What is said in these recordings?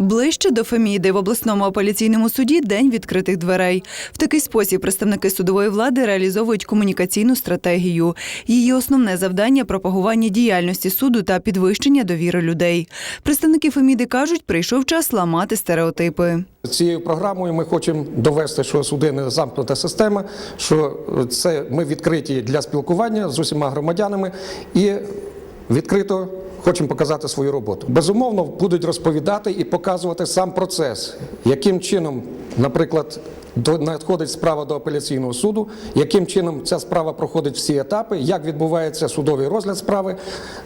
Ближче до Феміди в обласному апеляційному суді день відкритих дверей. В такий спосіб представники судової влади реалізовують комунікаційну стратегію. Її основне завдання пропагування діяльності суду та підвищення довіри людей. Представники Феміди кажуть, прийшов час ламати стереотипи. Цією програмою ми хочемо довести, що суди не замкнута система, що це ми відкриті для спілкування з усіма громадянами і відкрито хочемо показати свою роботу. Безумовно, будуть розповідати і показувати сам процес, яким чином, наприклад, надходить справа до апеляційного суду, яким чином ця справа проходить всі етапи, як відбувається судовий розгляд справи,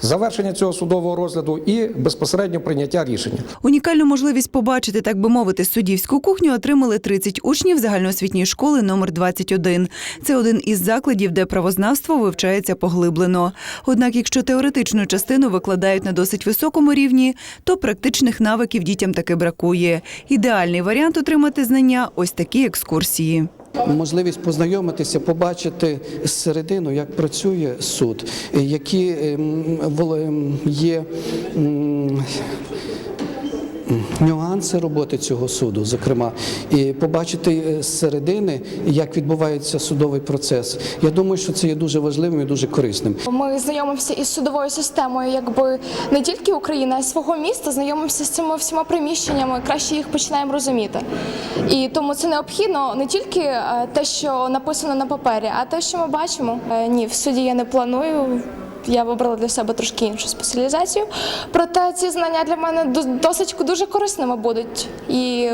завершення цього судового розгляду і безпосередньо прийняття рішення. Унікальну можливість побачити, так би мовити, суддівську кухню отримали 30 учнів загальноосвітньої школи номер 21. Це один із закладів, де правознавство вивчається поглиблено. Однак, якщо теоретичну частину викладають на досить високому рівні, то практичних навиків дітям таки бракує. Ідеальний варіант отримати знання ось такі екскурсії. Можливість познайомитися, побачити зсередину, як працює суд, які ем, ем, є нюанси роботи цього суду, зокрема, і побачити е, зсередини, як відбувається судовий процес. Я думаю, що це є дуже важливим і дуже корисним. Ми знайомимося із судовою системою, якби не тільки України, а й свого міста, знайомимося з цими всіма приміщеннями, краще їх починаємо розуміти. І тому це необхідно не тільки е, те, що написано на папері, а те, що ми бачимо. Е, Ні, в суді я не планую. Я вибрала для себе трошки іншу спеціалізацію. Проте ці знання для мене до- досить дуже корисними будуть. І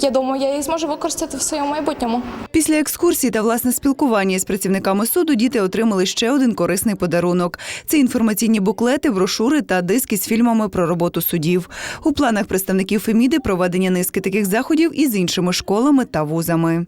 я думаю, я їх зможу використати в своєму майбутньому. Після екскурсії та власне спілкування з працівниками суду діти отримали ще один корисний подарунок: це інформаційні буклети, брошури та диски з фільмами про роботу судів. У планах представників Феміди проведення низки таких заходів із іншими школами та вузами.